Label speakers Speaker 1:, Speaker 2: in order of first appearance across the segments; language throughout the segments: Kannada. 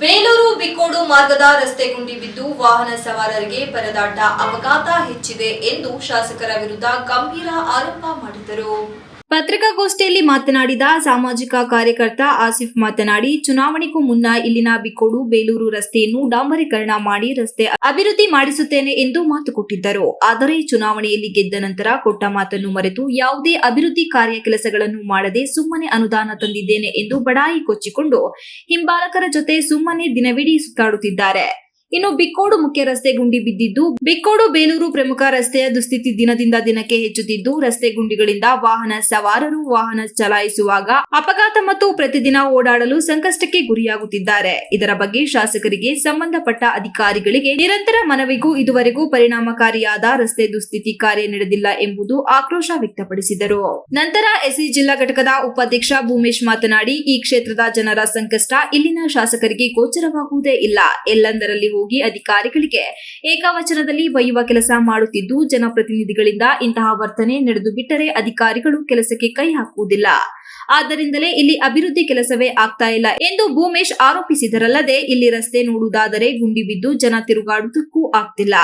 Speaker 1: ಬೇಲೂರು ಬಿಕ್ಕೋಡು ಮಾರ್ಗದ ರಸ್ತೆ ಗುಂಡಿ ಬಿದ್ದು ವಾಹನ ಸವಾರರಿಗೆ ಪರದಾಟ ಅಪಘಾತ ಹೆಚ್ಚಿದೆ ಎಂದು ಶಾಸಕರ ವಿರುದ್ಧ ಗಂಭೀರ ಆರೋಪ ಮಾಡಿದರು ಪತ್ರಿಕಾಗೋಷ್ಠಿಯಲ್ಲಿ ಮಾತನಾಡಿದ ಸಾಮಾಜಿಕ ಕಾರ್ಯಕರ್ತ ಆಸಿಫ್ ಮಾತನಾಡಿ, ಚುನಾವಣೆಗೂ ಮುನ್ನ ಇಲ್ಲಿನ ಬಿಕೋಡು ಬೇಲೂರು ರಸ್ತೆಯನ್ನು ಡಾಂಬರೀಕರಣ ಮಾಡಿ ರಸ್ತೆ ಅಭಿವೃದ್ಧಿ ಮಾಡಿಸುತ್ತೇನೆ ಎಂದು ಮಾತು ಕೊಟ್ಟಿದ್ದರು. ಆದರೆ ಚುನಾವಣೆಯಲ್ಲಿ ಗೆದ್ದ ನಂತರ ಕೊಟ್ಟ ಮಾತನ್ನು ಮರೆತು ಯಾವುದೇ ಅಭಿವೃದ್ಧಿ ಕಾರ್ಯ ಕೆಲಸಗಳನ್ನು ಮಾಡದೆ ಸುಮ್ಮನೆ ಅನುದಾನ ತಂದಿದ್ದೇನೆ ಎಂದು ಬಡಾಯಿ ಕೊಚ್ಚಿಕೊಂಡು ಹಿಂಬಾಲಕರ ಜೊತೆ ಸುಮ್ಮನೆ ದಿನವಿಡೀ ಸುತ್ತಾಡುತ್ತಿದ್ದಾರೆ. ಇನ್ನು ಬಿಕ್ಕೋಡು ಮುಖ್ಯ ರಸ್ತೆ ಗುಂಡಿ ಬಿದ್ದಿದ್ದು, ಬಿಕ್ಕೋಡು ಬೇಲೂರು ಪ್ರಮುಖ ರಸ್ತೆಯ ದುಸ್ಥಿತಿ ದಿನದಿಂದ ದಿನಕ್ಕೆ ಹೆಚ್ಚುತ್ತಿದ್ದು, ರಸ್ತೆ ಗುಂಡಿಗಳಿಂದ ವಾಹನ ಸವಾರರು ವಾಹನ ಚಲಾಯಿಸುವಾಗ ಅಪಘಾತ ಮತ್ತು ಪ್ರತಿದಿನ ಓಡಾಡಲು ಸಂಕಷ್ಟಕ್ಕೆ ಗುರಿಯಾಗುತ್ತಿದ್ದಾರೆ. ಇದರ ಬಗ್ಗೆ ಶಾಸಕರಿಗೆ ಸಂಬಂಧಪಟ್ಟ ಅಧಿಕಾರಿಗಳಿಗೆ ನಿರಂತರ ಮನವಿಗೂ ಇದುವರೆಗೂ ಪರಿಣಾಮಕಾರಿಯಾದ ರಸ್ತೆ ದುಸ್ಥಿತಿ ಕಾರ್ಯ ನಡೆದಿಲ್ಲ ಎಂಬುದು ಆಕ್ರೋಶ ವ್ಯಕ್ತಪಡಿಸಿದರು. ನಂತರ ಎಸ್ಸಿ ಜಿಲ್ಲಾ ಘಟಕದ ಉಪಾಧ್ಯಕ್ಷ ಭೂಮೇಶ್ ಮಾತನಾಡಿ, ಈ ಕ್ಷೇತ್ರದ ಜನರ ಸಂಕಷ್ಟ ಇಲ್ಲಿನ ಶಾಸಕರಿಗೆ ಗೋಚರವಾಗುವುದೇ ಇಲ್ಲ. ಎಲ್ಲಂದರಲ್ಲಿ ಹೋಗಿ ಅಧಿಕಾರಿಗಳಿಗೆ. ಏಕವಚನದಲ್ಲಿ ಬೈಯುವ ಕೆಲಸ ಮಾಡುತ್ತಿದ್ದು, ಜನಪ್ರತಿನಿಧಿಗಳಿಂದ ಇಂತಹ ವರ್ತನೆ ನಡೆದು ಬಿಟ್ಟರೆ ಅಧಿಕಾರಿಗಳು ಕೆಲಸಕ್ಕೆ ಕೈ ಹಾಕುವುದಿಲ್ಲ. ಆದ್ದರಿಂದಲೇ ಇಲ್ಲಿ ಅಭಿವೃದ್ಧಿ ಕೆಲಸವೇ ಆಗ್ತಾ ಇಲ್ಲ ಎಂದು ಭೂಮೇಶ್ ಆರೋಪಿಸಿದರಲ್ಲದೆ, ಇಲ್ಲಿ ರಸ್ತೆ ನೋಡುವುದಾದರೆ ಗುಂಡಿ ಬಿದ್ದು ಜನ ತಿರುಗಾಡುವುದಕ್ಕೂ ಆಗ್ತಿಲ್ಲ.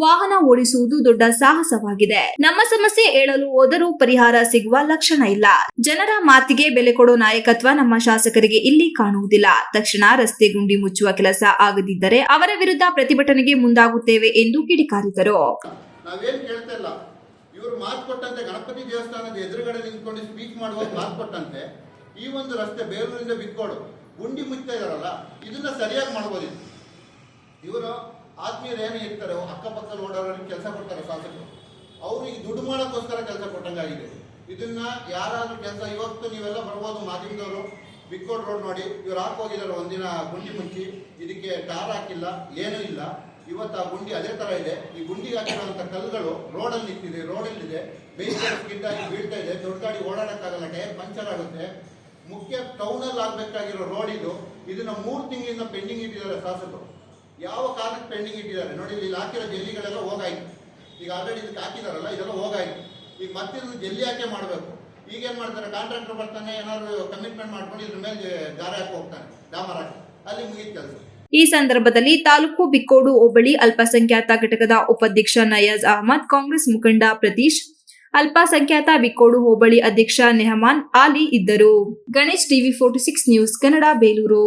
Speaker 1: ವಾಹನ ಓಡಿಸುವುದು ದೊಡ್ಡ ಸಾಹಸವಾಗಿದೆ. ನಮ್ಮ ಸಮಸ್ಯೆ ಹೇಳಲು ಹೋದರೂ ಪರಿಹಾರ ಸಿಗುವ ಲಕ್ಷಣ ಇಲ್ಲ. ಜನರ ಮಾತಿಗೆ ಬೆಲೆ ಕೊಡೋ ನಾಯಕತ್ವ ನಮ್ಮ ಶಾಸಕರಿಗೆ ಇಲ್ಲಿ ಕಾಣುವುದಿಲ್ಲ. ತಕ್ಷಣ ರಸ್ತೆ ಗುಂಡಿ ಮುಚ್ಚುವ ಕೆಲಸ ಆಗದಿದ್ದರೆ ಅವರ ವಿರುದ್ಧ ಪ್ರತಿಭಟನೆಗೆ ಮುಂದಾಗುತ್ತೇವೆ ಎಂದು ಕಿಡಿಕಾರಿದರು.
Speaker 2: ಇವರು ಮಾತು ಕೊಟ್ಟಂತೆ ಗಣಪತಿ ದೇವಸ್ಥಾನದ ಎದುರುಗಡೆ ನಿಂತ್ಕೊಂಡು ಸ್ಪೀಚ್ ಮಾಡುವಾಗ ಮಾತು ಕೊಟ್ಟಂತೆ, ಈ ಒಂದು ರಸ್ತೆ ಬೇಲೂರಿಂದ ಬಿಕ್ಕೋಡು ಗುಂಡಿ ಮುಚ್ತಾ ಇದಾರಲ್ಲ, ಇದನ್ನ ಸರಿಯಾಗಿ ಮಾಡ್ಬೋದಿತ್ತು. ಇವರು ಆತ್ಮೀಯರು ಏನು ಇರ್ತಾರೆ ಅಕ್ಕಪಕ್ಕ ನೋಡೋರಿಗೆ ಕೆಲಸ ಕೊಡ್ತಾರೆ ಶಾಸಕರು. ಅವರು ಈ ದುಡ್ಡು ಮಾಡೋಕ್ಕೋಸ್ಕರ ಕೆಲಸ ಕೊಟ್ಟಂಗಾಗಿದೆ ಇದನ್ನ ಯಾರಾದ್ರೂ ಕೆಲಸ, ಇವತ್ತು ನೀವೆಲ್ಲ ಬರ್ಬೋದು ಮಾಧ್ಯಮದವರು, ಬಿಕ್ಕೋಡ್ ರೋಡ್ ನೋಡಿ, ಇವ್ರು ಹಾಕಿ ಹೋಗಿದ್ದಾರೆ ಒಂದಿನ ಗುಂಡಿ ಮುಂಚಿ ಇದಕ್ಕೆ ಟಾರ್ ಹಾಕಿಲ್ಲ, ಏನೂ ಇಲ್ಲ. ಇವತ್ತು ಆ ಗುಂಡಿ ಅದೇ ತರ ಇದೆ. ಈ ಗುಂಡಿಗೆ ಹಾಕಿರುವಂತ ಕಲ್ಲುಗಳು ರೋಡಲ್ಲಿ ನಿಂತಿದೆ, ರೋಡಲ್ಲಿದೆ. ಬೇಸಿಗೆ ಆಗಿ ಬೀಳ್ತಾ ಇದೆ. ದೊಡ್ಡ ಗಾಡಿ ಓಡಾಡೋಕ್ಕಾಗಲ್ಲ, ಟೈರ್ ಪಂಚರ್ ಆಗುತ್ತೆ. ಮುಖ್ಯ ಟೌನಲ್ಲಿ ಆಗ್ಬೇಕಾಗಿರೋ ರೋಡ್ ಇದು. ಇದನ್ನ ಮೂರು ತಿಂಗಳಿಂದ ಪೆಂಡಿಂಗ್ ಇಟ್ಟಿದ್ದಾರೆ ಶಾಸಕರು. ಯಾವ ಕಾರಣಕ್ಕೆ ಪೆಂಡಿಂಗ್ ಇಟ್ಟಿದ್ದಾರೆ? ನೋಡಿ, ಇಲ್ಲಿ ಹಾಕಿರೋ ಜೆಲ್ಲಿಗಳೆಲ್ಲ ಹೋಗಾಯ್ತು. ಈಗ ಆಲ್ರೆಡಿ ಇದಕ್ಕೆ ಹಾಕಿದಾರಲ್ಲ, ಇದೆಲ್ಲ ಹೋಗಾಯ್ತು. ಈಗ ಮತ್ತೆ ಇದು ಜೆಲ್ಲಿ ಹಾಕಿ ಮಾಡಬೇಕು? ಈಗ ಏನ್ ಮಾಡ್ತಾರೆ? ಕಾಂಟ್ರಾಕ್ಟರ್ ಬರ್ತಾನೆ, ಏನಾದ್ರು ಕಮಿಟ್ಮೆಂಟ್ ಮಾಡ್ಕೊಂಡು ಇದ್ರ ಮೇಲೆ ಗಾರೆ ಹಾಕಿ ಹೋಗ್ತಾನೆ ಡಾಮರ್ ಹಾಕಿ. ಅಲ್ಲಿ ಮುಗಿದ ಕೆಲಸ.
Speaker 1: ಈ ಸಂದರ್ಭದಲ್ಲಿ ತಾಲೂಕು ಬಿಕ್ಕೋಡು ಹೋಬಳಿ ಅಲ್ಪಸಂಖ್ಯಾತ ಘಟಕದ ಉಪಾಧ್ಯಕ್ಷ ನಯಾಜ್ ಅಹಮದ್, ಕಾಂಗ್ರೆಸ್ ಮುಖಂಡ ಪ್ರತೀಶ್, ಅಲ್ಪಸಂಖ್ಯಾತ ಬಿಕ್ಕೋಡು ಹೋಬಳಿ ಅಧ್ಯಕ್ಷ ನೆಹಮಾನ್, ಆಲಿ ಇದ್ದರು. Ganesh TV forty six news, Kannada, Belur.